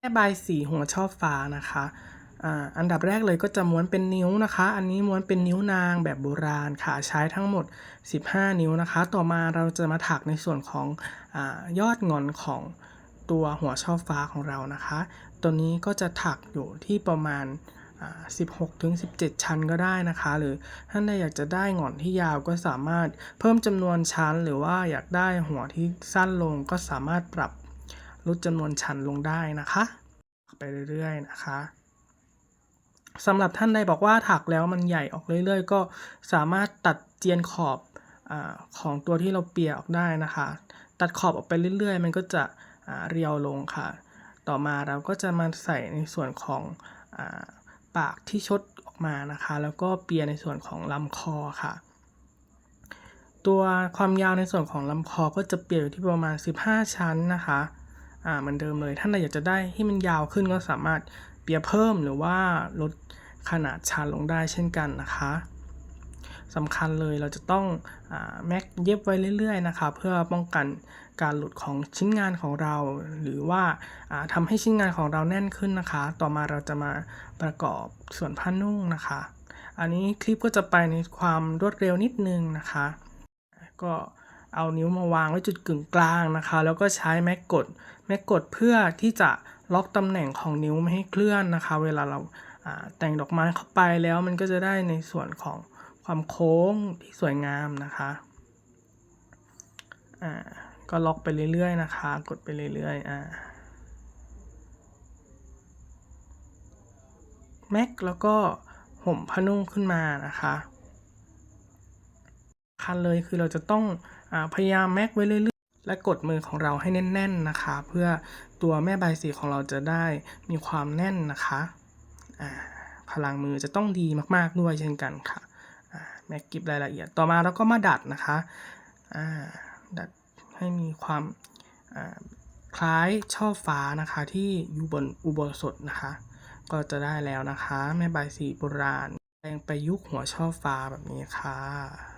แม่ใบสีหัวชอบฟ้านะคะอันดับแรกเลยก็จะม้วนเป็นนิ้วนะคะ อันนี้ม้วนเป็นนิ้วนางแบบโบราณค่ะ ใช้ทั้งหมด 15 นิ้วนะคะ ต่อมาเราจะมาถักในส่วนของอยอดงอนของตัวหัวช่อฟ้าของเรานะคะ ตัวนี้ก็จะถักอยู่ที่ประมาณ 16ถึง17 ชั้นก็ได้นะคะ หรือท่านใดอยากจะได้งอนที่ยาวก็สามารถเพิ่มจำนวนชั้น หรือว่าอยากได้หัวที่สั้นลงก็สามารถปรับ ลดจำนวนชั้นลงได้นะคะ ไปเรื่อยๆนะคะสำหรับท่านใดบอกว่าถักแล้วมันใหญ่ออกเรื่อย ๆ ก็สามารถตัดเจียนขอบอของตัวที่เราเปียออกได้นะคะ ตัดขอบออกไปเรื่อย ๆ มันก็จะเรียวลงค่ะ ต่อมาเราก็จะมาใส่ในส่วนของอปากที่ชดออกมานะคะ แล้วก็เปียในส่วนของลำคอค่ะ ตัวความยาวในส่วนของลำคอก็จะเปียอยู่ที่ประมาณ 15 ชั้นนะคะ อ่าเหมือนเดิมเลย ท่านใดอยากจะได้ให้มันยาวขึ้นก็สามารถเปียเพิ่มหรือว่าลดขนาดชั้นลงได้เช่นกันนะคะสำคัญเลยเราจะต้องอแม็กเย็บไว้เรื่อยๆนะคะเพื่อป้องกันการหลุดของชิ้นงานของเรา หรือว่าอ่าทำให้ชิ้นงานของเราแน่นขึ้นนะคะ ต่อมาเราจะมาประกอบส่วนผ้านุ่งนะคะ อันนี้คลิปก็จะไปในความรวดเร็วนิดนึงนะคะ ก็ เอานิ้วมาวางไว้จุดกึ่งกลางนะคะ แล้วก็ใช้แม็กกดแม็กกดเพื่อที่จะล็อกตำแหน่งของนิ้วไม่ให้เคลื่อนนะคะ เวลาเราแต่งดอกไม้เข้าไปแล้วมันก็จะได้ในส่วนของความโค้งที่สวยงามนะคะอ่าก็ล็อกไปเรื่อยๆนะคะ กดไปเรื่อยๆอ่าแม็กแล้วก็ห่มผ้านุ่งขึ้นมานะคะ คันเลยคือเราจะต้องอพยายามแม็กไว้เรื่อยๆ และกดมือของเราให้แน่นๆนะคะ เพื่อตัวแม่ใบสีของเราจะได้มีความแน่นนะคะพลังมือจะต้องดีมากๆด้วยเช่นกันค่ะแม็กกิบรายละเอียดต่อมาเราก็มาดัดนะคะดัดให้มีความคล้ายช่อฟ้านะคะที่อยู่บนอุโบสถนะคะ ก็จะได้แล้วนะคะ แม่ใบสีโบราณแปลงไปยุกต์หัวช่อฟ้าแบบนี้ค่ะ